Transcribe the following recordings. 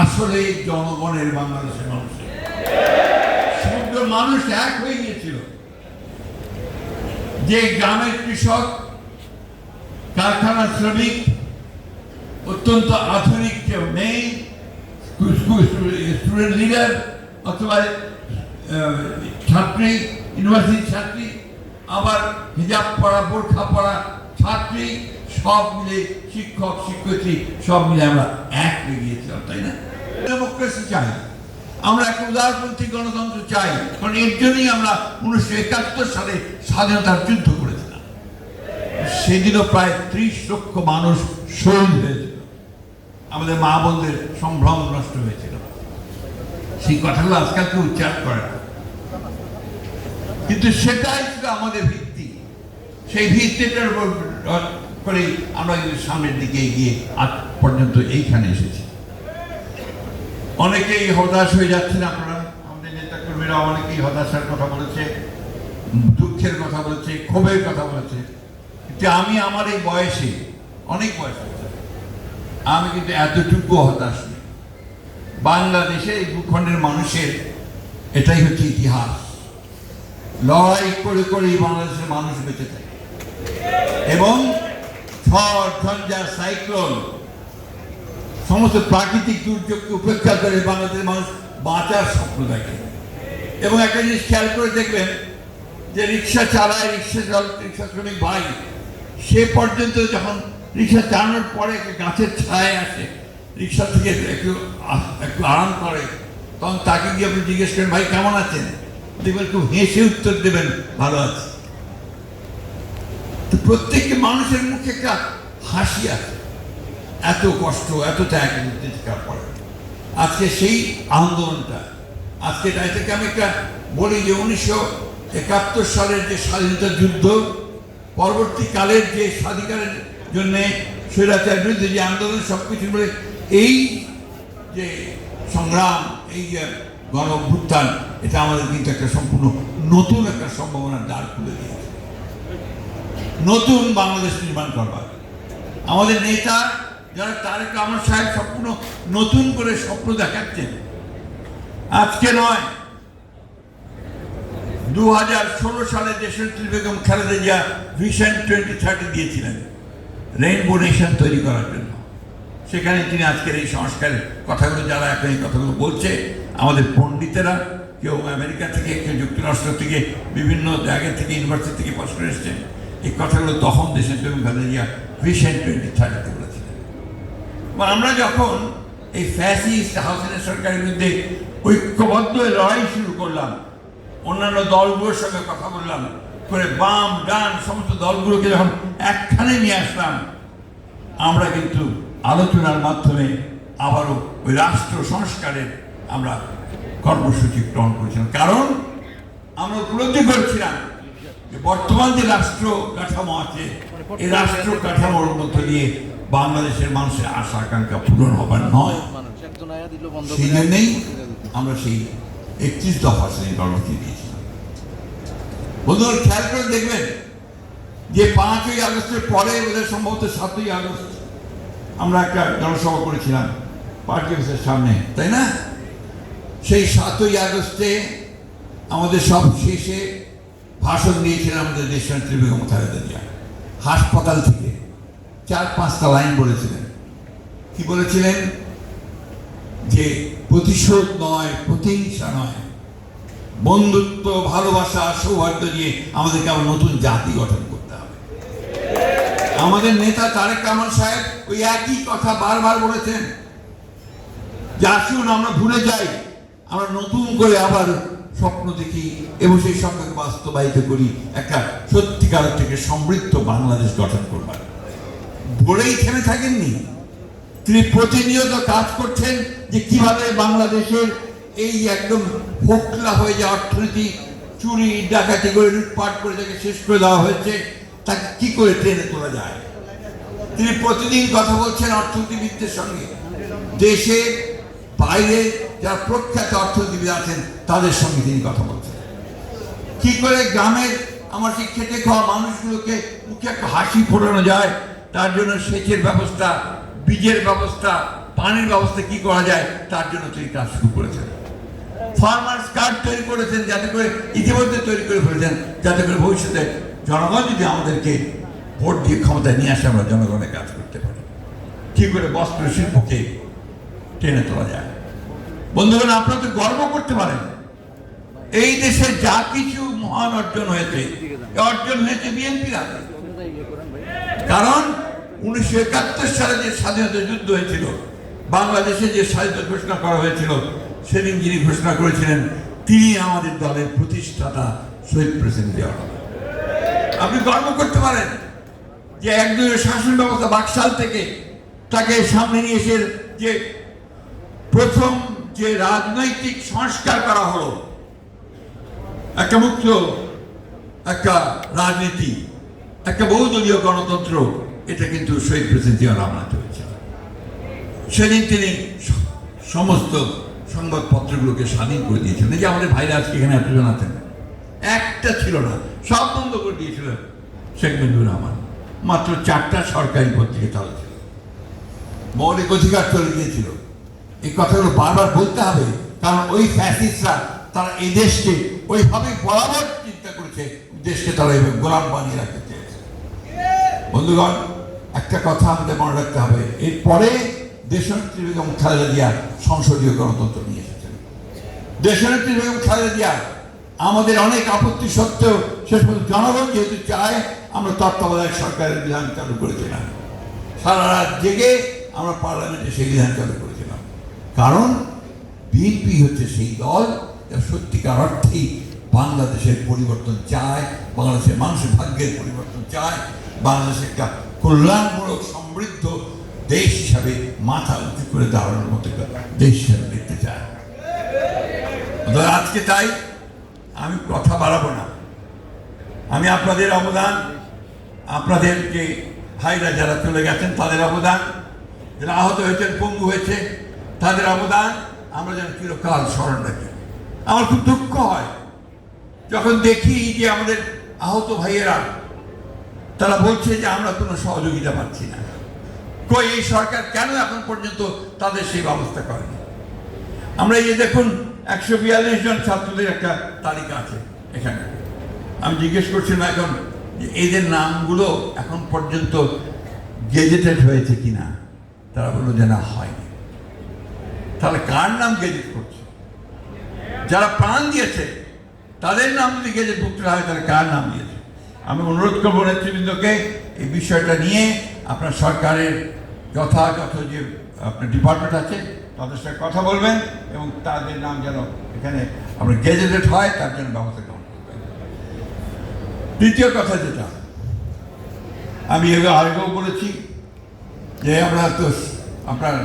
আসলে জনগণের বাংলাদেশের মানুষের সমগ্র মানুষ এক হয়ে গিয়েছিল। যে গ্রামের কৃষক কারখানা শ্রমিক, অত্যন্ত আধুনিক কেউ নেই স্টুডেন্ট লিডার অথবা ছাত্রী, ইউনিভার্সিটির ছাত্রী, আবার হিজাব পড়া, বোরখা পড়া ছাত্রী সব মিলে শিক্ষক, শিক্ষয়িত্রী, সব মিলে আমরা এক হয়ে গিয়েছিলাম, তাই না? ডেমোক্রেসি চাই। আমরা একটা উদারপন্থী গণতন্ত্র চাই। কারণ এর জন্যই আমরা উনিশশো একাত্তর সালে স্বাধীনতার যুদ্ধ করেছিলাম। সেদিনও প্রায় ত্রিশ লক্ষ মানুষ শহীদ হয়েছিল। আমাদের মা বোনদের সম্ভ্রম নষ্ট হয়েছিল। সেই কথাগুলো আজকাল কেউ উচ্চারণ করে না। কিন্তু সেটাই ছিল আমাদের ভিত্তি। সেই ভিত্তিটার উপর করেই আমরা কিন্তু সামনের দিকে এগিয়ে আজ পর্যন্ত এইখানে এসেছি। অনেকেই হতাশ হয়ে যাচ্ছেন আপনারা, আমাদের নেতা কর্মীরা অনেকেই হতাশার কথা বলেছে, দুঃখের কথা বলেছে, ক্ষোভের কথা বলেছে। কিন্তু আমি আমার এই বয়সে, অনেক বয়স আমি কিন্তু এতটুকু হতাশ নেই। বাংলাদেশের এই ভূখণ্ডের মানুষের এটাই হচ্ছে ইতিহাস। লড়াই করে করেই বাংলাদেশের মানুষ বেঁচে থাকে। এবং ঝড় ঝঞ্ঝা, সাইক্লোন, সমস্ত প্রাকৃতিক দুর্যোগকে উপেক্ষা করে বাংলাদেশের মানুষ বাঁচার স্বপ্ন দেখে। এবং একটা জিনিস খেয়াল করে দেখবেন যে রিক্সা চালায় রিক্সা চাল রিক্সা শ্রমিক ভাই, সে পর্যন্ত যখন রিক্সা চালানোর পরে একটা গাছের ছায় আসে, রিক্সা থেকে একটু একটু আরাম করে, তখন তাকে গিয়ে আপনি জিজ্ঞেস করেন, ভাই, কেমন আছেন? দেখবেন খুব হেসে উত্তর দেবেন, ভালো আছে। প্রত্যেকটি মানুষের মুখে একটা হাসি আছে এত কষ্ট, এত ত্যাগ পড়ে আজকে সেই আন্দোলনটা, আজকে তাই থেকে আমি একটা বলি যে উনিশশো একাত্তর সালের যে স্বাধীনতা যুদ্ধ, পরবর্তীকালের যে স্বাধিকারের জন্যে স্বৈরাচার বিরুদ্ধে যে আন্দোলন সব কিছু মিলে এই যে সংগ্রাম, এই যে গণ এটা আমাদের কিন্তু একটা সম্পূর্ণ নতুন একটা সম্ভাবনার দ্বার খুলে দিয়েছে। নতুন বাংলাদেশ নির্মাণ করবার। আমাদের নেতা, যারা তারেক রহমান সাহেব সম্পূর্ণ নতুন করে স্বপ্ন দেখাচ্ছেন। আজকে নয় দু সালে দেশের Begum Khaleda Zia vision twenty thirty দিয়েছিলেন, রেইনবো নেশন তৈরি করার জন্য। সেখানে তিনি আজকের এই সংস্কারের কথাগুলো যারা এখন এই কথাগুলো বলছে, আমাদের পণ্ডিতেরা, কেউ আমেরিকা থেকে, কেউ যুক্তরাষ্ট্র থেকে, বিভিন্ন জায়গা থেকে, ইউনিভার্সিটি থেকে পাশ করে এসছেন এই কথাগুলো তখন দেশের খালেদা জিয়া ভিশন টোয়েন্টি থার্টিতে বলেছিলেন। আমরা যখন এই ফ্যাসিস্ট হাসিনা সরকারের বিরুদ্ধে ঐক্যবদ্ধ লড়াই শুরু করলাম, অন্যান্য দলগুলোর সঙ্গে কথা বললাম, করে বাম, ডান, সমস্ত দলগুলোকে যখন একখানে নিয়ে আসলাম, আমরা কিন্তু আলোচনার মাধ্যমে আবারও ওই রাষ্ট্র সংস্কারের আমরা কর্মসূচি গ্রহণ করেছিলাম। কারণ আমরা উপলব্ধি করেছিলাম বর্তমান যে রাষ্ট্র কাঠামো আছে এই রাষ্ট্র কাঠামোর মধ্য দিয়ে বাংলাদেশের মানুষের আশা আকাঙ্ক্ষা পূরণ হবার নয় সেই জন্যেই আমরা সেই একত্রিশ দফা শ্রেণি কর্মসূচি দিয়েছিলাম বন্ধুরা খেয়াল করে দেখবেন যে পাঁচই আগস্টের পরে ওদের সম্ভবত সাতই আগস্ট আমরা একটা জনসভা করেছিলাম পার্টি অফিসের সামনে তাই না? সেই সাতই আগস্টে আমাদের সব শেষে ভাষণ দিয়েছিলেন আমাদের দেশনেত্রী বেগম খালেদা জিয়া। হাসপাতাল থেকে চার পাঁচটা লাইন বলেছিলেন। কি বলেছিলেন? যে প্রতিশোধ নয়, প্রতিহিংসা নয়। বন্ধুত্ব, ভালোবাসা, সৌহার্দ্য দিয়ে আমাদেরকে আবার নতুন জাতি গঠন করতে হবে। আমাদের নেতা তারেক রহমান সাহেব ওই একই কথা বারবার বলেছেন। যে আসুন, আমরা ভুলে যাই। আমরা নতুন করে আবার স্বপ্ন দেখি এবং সেই স্বপ্নকে বাস্তবায়িত করি একটা সত্যিকার থেকে সমৃদ্ধ বাংলাদেশ গঠন করবার। বলেই থেমে থাকেননি। তিনি প্রতিনিয়ত কাজ করছেন যে কীভাবে বাংলাদেশের এই একদম ফোকলা হয়ে যাওয়া অর্থনীতি চুরি, ডাকাতি করে লুটপাট করে তাকে শেষ করে দেওয়া হয়েছে, তাকে কি করে ট্রেনে তোলা যায়? তিনি প্রতিদিন কথা বলছেন অর্থনীতিবিদদের সঙ্গে। দেশের বাইরে যারা প্রখ্যাত অর্থনীতিবিদ আছেন, তাদের সঙ্গে তিনি কথা বলছেন। কি করে গ্রামের আমার সেই খেটে খাওয়া মানুষগুলোকে মুখে একটা হাসি ফোটানো যায়, তার জন্য সেচের ব্যবস্থা, বীজের ব্যবস্থা, পানির ব্যবস্থা কি করা যায়, তার জন্য তিনি কাজ শুরু করেছেন। ফার্মার্স কার্ড তৈরি করেছেন, যাতে করে ইতিমধ্যে তৈরি করে ফেলেছেন, যাতে করে ভবিষ্যতে জনগণ যদি আমাদেরকে ভোট দিয়ে ক্ষমতায় নিয়ে আসে, আমরা জনগণের কাজ করতে পারি। কি করে বস্ত্র শিল্পকে টেনে তোলা যায়। বন্ধুগণ, আপনারা তো গর্ব করতে পারেন। এই দেশে যা কিছু মহান অর্জন হয়েছে অর্জন হয়েছে বিএনপির হাতে কারণ উনিশশো একাত্তর সালে যে স্বাধীনতা যুদ্ধ হয়েছিল, বাংলাদেশে যে স্বাধীনতা ঘোষণা করা হয়েছিল, সেদিন যিনি ঘোষণা করেছিলেন, তিনি আমাদের দলের প্রতিষ্ঠাতা শহীদ প্রেসিডেন্ট রহমান। আপনি গর্ব করতে পারেন যে একজনের শাসন ব্যবস্থা বাকশাল থেকে তাকে সামনে নিয়ে এসে যে প্রথম যে রাজনৈতিক সংস্কার করা হলো, একটা মুক্ত একটা রাজনীতি, একটা বহুদলীয় গণতন্ত্র, এটা কিন্তু শহীদ প্রেসিডেন্ট জিয়া রহমান হয়েছিল সেদিন তিনি সমস্ত সংবাদপত্রগুলোকে স্বাধীন করে দিয়েছিলেন। যে আমাদের ভাইরা আজকে এখানে এতজন আছেন, একটা ছিল না, সব বন্ধ করে দিয়েছিল শেখ মুজিবুর রহমান। মাত্র চারটা সরকারি পত্রিকা চালু ছিল। মৌলিক অধিকার চলে গিয়েছিল এই কথাগুলো বারবার বলতে হবে। কারণ ওই ফ্যাসিস্টরা তারা এই দেশকে ওইভাবে বরাবর চিন্তা করেছে, দেশকে তারা এইভাবে গোলাম বানিয়ে রাখতে চেয়েছে। বন্ধুগণ, একটা কথা আমাদের মনে রাখতে হবে। এরপরে দেশনেত্রী বেগম খালেদা জিয়া সংসদীয় গণতন্ত্র নিয়ে এসেছেন। দেশনেত্রী বেগম খালেদা জিয়া আমাদের অনেক আপত্তি সত্ত্বেও শেষ পর্যন্ত জনগণ যেহেতু চায়, আমরা তত্ত্বাবধায়ক সরকারের বিধান চালু করেছিলাম। সারা রাত জেগে আমরা পার্লামেন্টে সেই বিধান চালু করেছিলাম কারণ বিএনপি হচ্ছে সেই দল যা সত্যিকার অর্থেই বাংলাদেশের পরিবর্তন চায়, বাংলাদেশের মানুষের ভাগ্যের পরিবর্তন চায়, বাংলাদেশের একটা কল্যাণমূলক সমৃদ্ধ দেশ হিসাবে মাথা উঁচু করে দাঁড়ানোর মতো দেশ হিসাবে দেখতে চায়। আজকে তাই আমি কথা বাড়াবো না। আমি আপনাদের অবদান আপনাদের যে ভাইরা যারা চলে গেছেন তাদের অবদান, যারা আহত হয়েছেন, পঙ্গু হয়েছে তাদের অবদান, আমরা যেন চিরকাল স্মরণ রাখি। আমার খুব দুঃখ হয়, যখন দেখি যে আমাদের আহত ভাইয়েরা, তারা বলছে যে আমরা কোনো সহযোগিতা পাচ্ছি না। কই, এই সরকার কেন এখন পর্যন্ত তাদের সেই ব্যবস্থা করেনি? আমরা এই দেখুন, একশো বিয়াল্লিশ জন ছাত্রদের একটা তালিকা আছে এখানে। আমি জিজ্ঞেস করছিলাম এখন যে এদের নামগুলো এখন পর্যন্ত গেজেটেড হয়েছে কিনা? তারা বলল যে না, হয়নি। তাহলে কার নাম গেজেট করছে? যারা প্রাণ দিয়েছে, তাদের নাম যদি গেজেটভুক্ত হয়, তাহলে কার নাম দিয়েছে? আমি অনুরোধ করব নেতৃবৃন্দকে, এই বিষয়টা নিয়ে আপনার সরকারের যথাযথ যে, আপনার ডিপার্টমেন্ট আছে, তাদের সাথে কথা বলবেন এবং তাদের নাম যেন এখানে আপনার গেজেটেড হয়, তার জন্য ব্যবস্থা গ্রহণ করবেন দ্বিতীয় কথা যেটা, আমি এগুলো আগেও বলেছি যে আমরা তো আপনার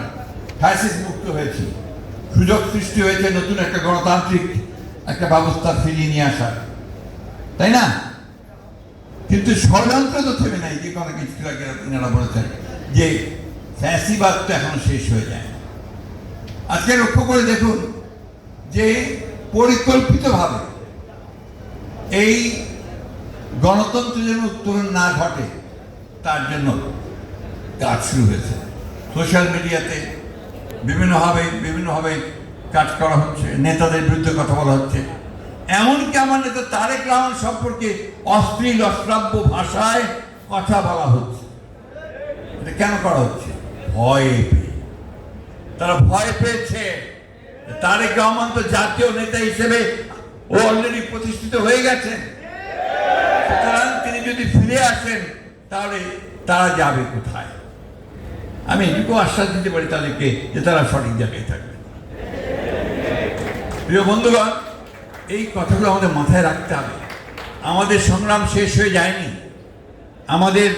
ফ্যাসিস মুক্ত হয়েছি। সুযোগ সৃষ্টি হয়েছে নতুন একটা গণতান্ত্রিক একটা ব্যবস্থা ফিরিয়ে নিয়ে আসার। তাই না? কিন্তু ষড়যন্ত্র তো থেমে নাই, যে কোনো কিছু আপনারা বলেছেন, যে ফ্যাসিবাদ তো এখনও শেষ হয়ে যায় আজকে লক্ষ্য করে দেখুন যে পরিকল্পিতভাবে এই গণতন্ত্র যেন উত্তরণ না ঘটে, তার জন্য কাজ শুরু হয়েছে। সোশ্যাল মিডিয়াতে বিভিন্নভাবে বিভিন্নভাবে কাজ করা হচ্ছে, নেতাদের বিরুদ্ধে কথা বলা হচ্ছে। এমনকি আমার নেতা তারেক রহমান সম্পর্কে অশ্লীল, অশ্রাব্য ভাষায় কথা বলা হচ্ছে। এটা কেন করা হচ্ছে? ভয় পেয়ে। তারা ভয় পেয়েছে। তারেক রহমান তো জাতীয় নেতা হিসেবে ও অলরেডি প্রতিষ্ঠিত হয়ে গেছেন সুতরাং তিনি যদি ফিরে আসেন, তাহলে তারা যাবে কোথায়? আমি এটুকু আশ্বাস দিতে পারি তাদেরকে যে তারা সঠিক জায়গায় থাকবে। প্রিয় বন্ধুগণ, এই কথাগুলো আমাদের মাথায় রাখতে হবে। আমাদের সংগ্রাম শেষ হয়ে যায়নি। আমাদের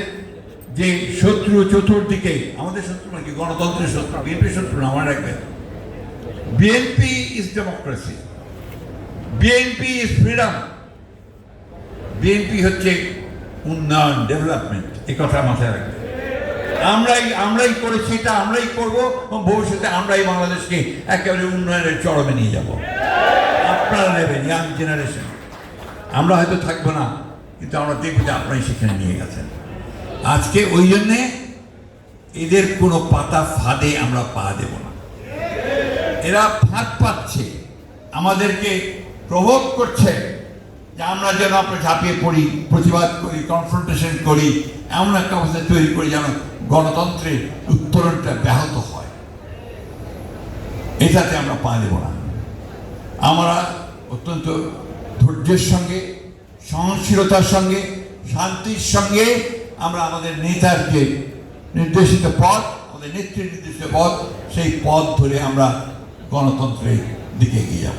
যে শত্রু চতুর্দিকে, আমাদের শত্রু নাকি গণতন্ত্রের শত্রু বিএনপি শত্রু না, মনে রাখবেন। BNP is democracy BNP is freedom BNP হচ্ছে উন্নয়ন ডেভেলপমেন্ট এ কথা মাথায় রাখবেন। আমরাই আমরাই করেছি এটা, আমরাই করব ভবিষ্যতে আমরাই বাংলাদেশকে একেবারে উন্নয়নের চরমে নিয়ে যাব। আপনারা নেবেন ইয়াং জেনারেশন আমরা হয়তো থাকব না, কিন্তু আমরা দেখব যে আপনারাই সেখানে নিয়ে গেছেন। আজকে ওই জন্যে এদের কোনো পাতা ফাঁদে আমরা পা দেব না। এরা ফাঁদ পাচ্ছে, আমাদেরকে প্রভোগ করছে, যে আমরা যেন আমরা ঝাঁপিয়ে পড়ি, প্রতিবাদ করি কনফ্রন্টেশন করি, এমন একটা অবস্থা তৈরি করি যেন গণতন্ত্রের উত্তরণটা ব্যাহত হয়। এটাতে আমরা পা দেব না। আমরা অত্যন্ত ধৈর্যের সঙ্গে, সহনশীলতার সঙ্গে, শান্তির সঙ্গে আমরা আমাদের নেতার যে নির্দেশিত পথ, আমাদের নেত্রী নির্দেশিত পথ, সেই পথ ধরে আমরা গণতন্ত্রের দিকে এগিয়ে যাব।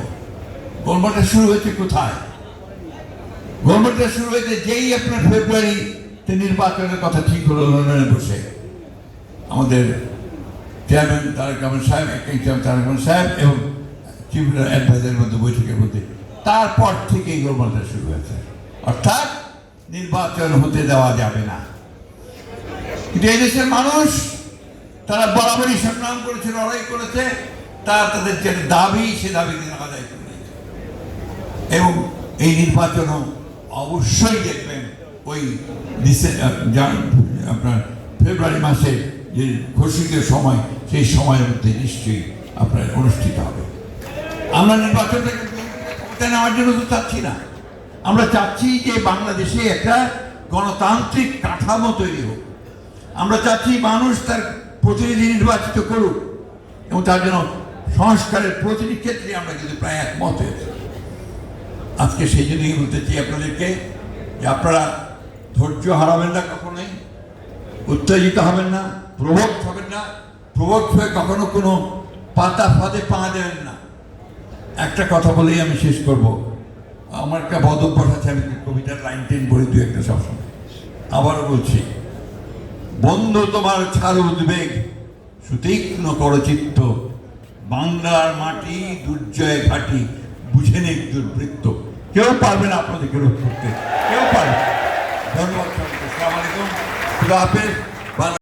গণতন্ত্রটা শুরু হয়েছে কোথায়? গণতন্ত্রটা শুরু হয়েছে যেই আপনার ফেব্রুয়ারিতে নির্বাচনের কথা ঠিক হলো লন্ডনে বসে। আমাদের চেয়ারম্যান তারেক রহমান সাহেব একই চেয়ারম্যান তারেক রহমান সাহেব এবং চিফ অ্যাডভাইজারের মধ্যে বৈঠকের মধ্যে। তারপর থেকেই গোলমালটা শুরু হয়েছে। অর্থাৎ নির্বাচন হতে দেওয়া যাবে না। কিন্তু এই দেশের মানুষ তারা বরাবরই সংগ্রাম করেছে, লড়াই করেছে। তার তাদের যে দাবি, সে দাবি তিনি আদায় করে। এবং এই নির্বাচনও অবশ্যই দেখবেন ওই আপনার ফেব্রুয়ারি মাসে যে ঘোষিত সময়, সেই সময়ের মধ্যে নিশ্চয়ই আপনার অনুষ্ঠিত হবে। আমরা নির্বাচনটাকে নেওয়ার জন্য তো চাচ্ছি না। আমরা চাচ্ছি যে বাংলাদেশে একটা গণতান্ত্রিক কাঠামো তৈরি হোক। আমরা চাচ্ছি মানুষ তার প্রতিনিধি নির্বাচিত করুক এবং তার জন্য সংস্কারের প্রতিটি ক্ষেত্রে আমরা কিন্তু প্রায় একমত হয়েছি। আজকে সেই জন্যই বলতে চাই আপনাদেরকে যে আপনারা ধৈর্য হারাবেন না কখনোই, উত্তেজিত হবেন না। প্রভোগ হবেন না। প্রভোগ হয়ে কখনো কোনো পাতা ফাঁদে পা দেবেন না। একটা কথা বলেই আমি শেষ করব। আমার একটা বদভ্যাস আছে, আমি কবিতার লাইন টেন বলে দু একটা সবসময়। আবারও বলছি, বন্ধু তোমার ছাড় উদ্বেগ, সুতীক্ষ্ণ করচিত্ত বাংলার মাটি দুর্জয় ঘাটি, বুঝে নেই দুর্বৃত্ত। কেউ পারবে না আপনাদেরকে রোধ করতে। কেউ পারবে। ধন্যবাদ সবাইকে। আসসালামু আলাইকুম। খুদা হাফেজ।